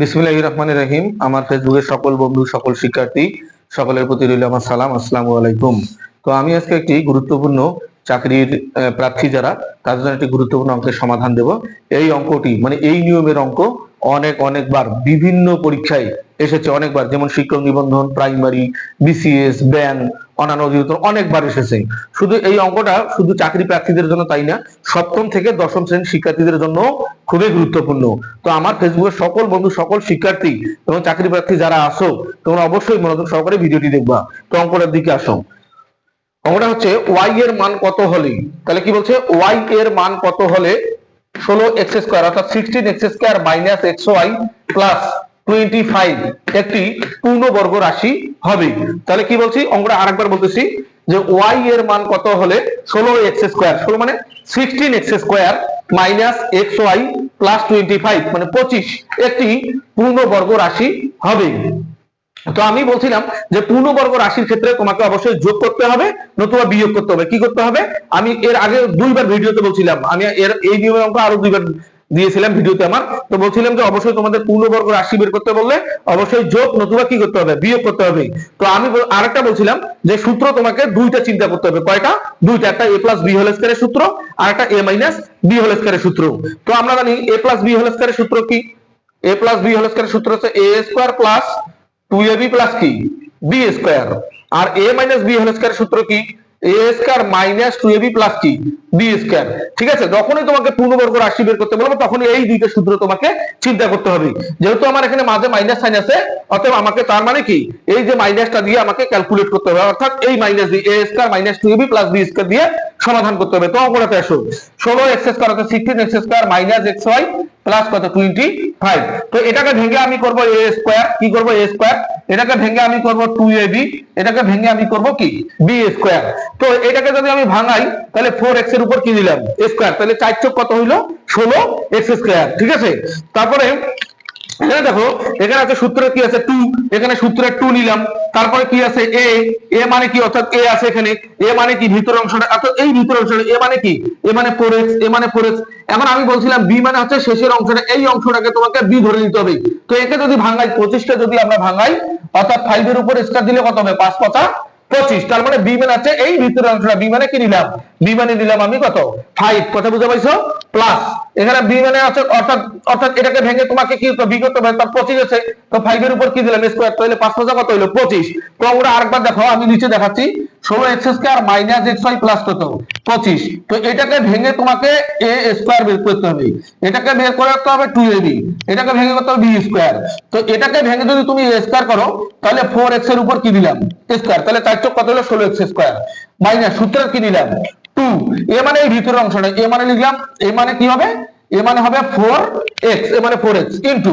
বিসমিল্লাহ রহমান রহিম। আমার ফেসবুকের সকল বন্ধু, সকল শিক্ষার্থী, সকলের প্রতি রইল আমার সালাম। আসসালামু আলাইকুম। তো আমি আজকে একটি গুরুত্বপূর্ণ চাকরির প্রার্থী যারা তাদের জন্য একটি গুরুত্বপূর্ণ অঙ্কের সমাধান দেব। এই অঙ্কটি মানে এই নিয়মের অঙ্ক অনেক, অনেকবার বিভিন্ন পরীক্ষায় এসেছে অনেকবার। যেমন শিক্ষক নিবন্ধন, প্রাইমারি, বিসিএস, ব্যান অন্যান্য অধিদপ্তর অনেকবার এসেছে। শুধু এই অঙ্কটা, শুধু চাকরি প্রার্থীদের জন্য তাই না, সপ্তম থেকে দশম শ্রেণির শিক্ষার্থীদের জন্য খুবই গুরুত্বপূর্ণ। তো আমার ফেসবুকের সকল বন্ধু, সকল শিক্ষার্থী এবং চাকরি প্রার্থী যারা আসো তোমরা অবশ্যই মনোযোগ সহকারে ভিডিওটি দেখবা। তো অঙ্কটার দিকে আসো। অঙ্কটা হচ্ছে ওয়াই এর মান কত হলে? তাহলে কি বলছে? ওয়াই এর মান কত হলে? ষোলো এক্স স্কোয়ার অর্থাৎ sixteen x square minus x y plus twenty five একটি পূর্ণবর্গ রাশি হবে। তাহলে কি বলছি? অঙ্কটা আরেকবার বলতেছি যে ওয়াই এর মান কত হলে ষোলো এক্স স্কোয়ার ষোলো মানে sixteen x square minus x y plus twenty five মানে পঁচিশ, একটি পূর্ণবর্গ রাশি হবে। তো আমি বলছিলাম যে পূর্ণবর্গ রাশির ক্ষেত্রে তোমাকে অবশ্যই যোগ করতে হবে, নতুবা বিয়োগ করতে হবে। কি করতে হবে? আমি এর আগে দুইবার ভিডিওতে বলছিলাম, আমি এর এই নিয়মের অঙ্ক আরও দুইবার দিয়েছিলাম ভিডিওতে আমার, তো বলছিলাম যে অবশ্যই তোমাদের পূর্ণবর্গ রাশি বের করতে বললে অবশ্যই যোগ নতুবা কি করতে হবে? বিয়োগ করতে হবে। তো আমি আরেকটা বলছিলাম যে সূত্র তোমাকে দুইটা চিন্তা করতে হবে। কয়টা? দুইটা। একটা এ প্লাস বি হোল স্কয়ারের সূত্র, আর একটা এ মাইনাস বি হোল স্কয়ারের সূত্র। তো আমরা জানি এ প্লাস বি হোল স্কয়ারের সূত্র কি? এ প্লাস বি হোল স্কয়ারের সূত্র হচ্ছে a square plus two a b plus কি? B square R a minus b whole square সূত্র কি? ঠিক আছে? যখনই তোমাকে পূর্ণবর্গ রাশি বের করতে এই সূত্র তোমাকে চিন্তা করতে হবে। যেহেতু আমার এখানে মাঝে মাইনাস সাইন আছে, অতএব আমাকে তার মানে কি? এই যে মাইনাসটা দিয়ে আমাকে ক্যালকুলেট করতে হবে। অর্থাৎ এই মাইনাস দিয়ে minus two a b plus b square দিয়ে সমাধান করতে হবে। তো অঙ্কটাতে আসো। ষোলো এক্স স্কয়ার অর্থাৎ sixteen x square minus x y plus কত? টোয়েন্টি ফাইভ তো এটাকে ভেঙে আমি করব এ স্কোয়ার কি করব? এ স্কোয়ার এটাকে ভেঙে আমি করব টু এ বি এটাকে ভেঙে আমি করব কি? বি স্কোয়ার তো এটাকে যদি আমি ভাঙাই, তাহলে ফোর এক্সের উপর কি দিলাম? স্কোয়ার তাহলে চার চোখ কত হইল? ষোলো এক্স স্কোয়ার ঠিক আছে? তারপরে এখানে দেখো, এখানে আছে সূত্রে কি আছে? টু এখানে সূত্রে টু নিলাম। তারপরে কি আছে? এ এ মানে কি? অর্থাৎ এ আছে এখানে। এ মানে কি? ভিতর অংশটা। অর্থাৎ এই ভিতর অংশটা। এ মানে কি? এ মানে ফোর এক্স এ মানে ফোর এক্স এখন আমি বলছিলাম বি মানে হচ্ছে শেষের অংশটা। এই অংশটাকে তোমাকে বি ধরে নিতে হবে। তো একে যদি ভাঙাই, পঁচিশটা যদি আমরা ভাঙাই, অর্থাৎ ফাইভ এর উপর স্টার দিলে কত হবে? পাঁচ পাঁচা পঁচিশ, তার মানে বি মানে আছে এই ভিতরের অংশটা বি মানে কি নিলাম? বি মানে নিলাম আমি কত? ফাইভ কথা বুঝতে পারছ? প্লাস এখানে বি মানে আছে, অর্থাৎ অর্থাৎ এটাকে ভেঙে তোমাকে কি বি করতে হবে তার পঁচিশ আছে। তো ফাইভ এর উপর কি দিলাম? স্কোয়ার তাহলে পাঁচ পাঁচা কত হলো পঁচিশ। তো আমরা আরেকবার দেখো, আমি নিচে দেখাচ্ছি। ষোলো x square minus x y plus কত? পঁচিশ। তো এটাকে ভেঙে তোমাকে এ স্কোয়ার বের করতে হবে। এটাকে বের করতে হবে টু এ বি এটাকে ভেঙে করতে হবে বি স্কোয়ার তো এটাকে ভেঙে যদি তুমি এ স্কোয়ার করো, তাহলে ফোর এক্সের উপর কি দিলাম? স্কোয়ার তাহলে চার চোখ কত হলো? ষোলো এক্স স্কোয়ার মাইনাস সূত্রের কি দিলাম টু এ মানে এই ভিতরের অংশটা। এ মানে লিখলাম এ মানে কি হবে? এ মানে হবে ফোর এক্স এ মানে four x into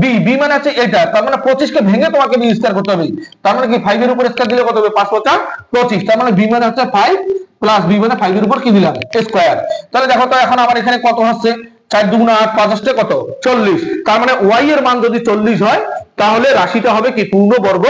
b b মানে আছে এটা। তার মানে পঁচিশ কে ভেঙে তোমাকে বি স্কোয়ার করতে হবে। তার মানে কি ফাইভ এর উপর স্কোয়ার দিলে কত হবে? পাঁচ পঁচা পঁচিশ। তার মানে বি মানে হচ্ছে ফাইভ প্লাস বি মানে ফাইভ এর উপর কি দিলাম? স্কোয়ার তাহলে দেখো তো এখন আমার এখানে কত হচ্ছে? চার দুগুণ আট, পাঁচ আসতে কত? চল্লিশ। তার মানে ওয়াই এর মান যদি চল্লিশ হয়, তাহলে রাশিটা হবে কি? পূর্ণবর্গ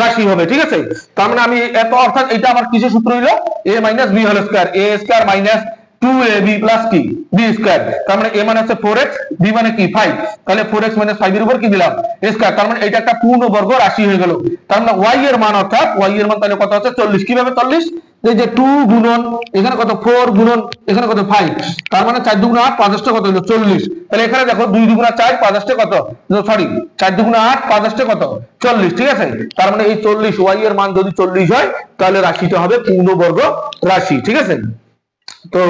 রাশি হবে, ঠিক আছে? তার মানে আমি এত অর্থাৎ এটা আমার কিছু সূত্র হইল? এ মাইনাস বি হল square a square minus two a b plus কি? বি স্কোয়ার তার মানে এ মানে হচ্ছে ফোর এক্স বি মানে কি? ফাইভ তাহলে ফোর এক্স মাইনাস ফাইভ এর উপর কি দিলাম? স্কোয়ার তার মানে এটা একটা পূর্ণবর্গ রাশি হয়ে গেল। তার মানে ওয়াই এর মান অর্থাৎ ওয়াই এর মান তাহলে কত হচ্ছে চল্লিশ। কীভাবে চল্লিশ? এই যে টু গুণন, এখানে কত? ফোর গুণন, এখানে কত? ফাইভ তার মানে চার দুগুণ আট পাঁচটা কত হলো? চল্লিশ। তাহলে এখানে দেখো, দুই দুগুণা চার পাঁচটা কত? সরি চার দুগুণা আট পাঁচটা কত? চল্লিশ। ঠিক আছে? তার মানে এই চল্লিশ ওয়াই এর মান যদি চল্লিশ হয়, তাহলে রাশিটা হবে পূর্ণবর্গ রাশি। ঠিক আছে? তো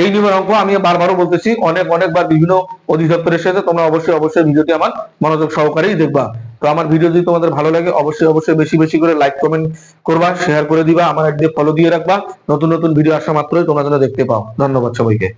এই নিয়মের অঙ্ক আমি বারবারও বলতেছি, অনেক, অনেকবার বিভিন্ন অধিদপ্তরের সাথে তোমরা অবশ্যই অবশ্যই ভিডিওটি আমার মনোযোগ সহকারেই দেখবা। তো আমার ভিডিও যদি তোমাদের ভালো লাগে, অবশ্যই অবশ্যই বেশি বেশি করে লাইক কমেন্ট করবা শেয়ার করে দিবা, আমার একদিকে ফলো দিয়ে রাখবা। নতুন নতুন ভিডিও আসা মাত্রই তোমরা যেন দেখতে পাও। ধন্যবাদ সবাইকে।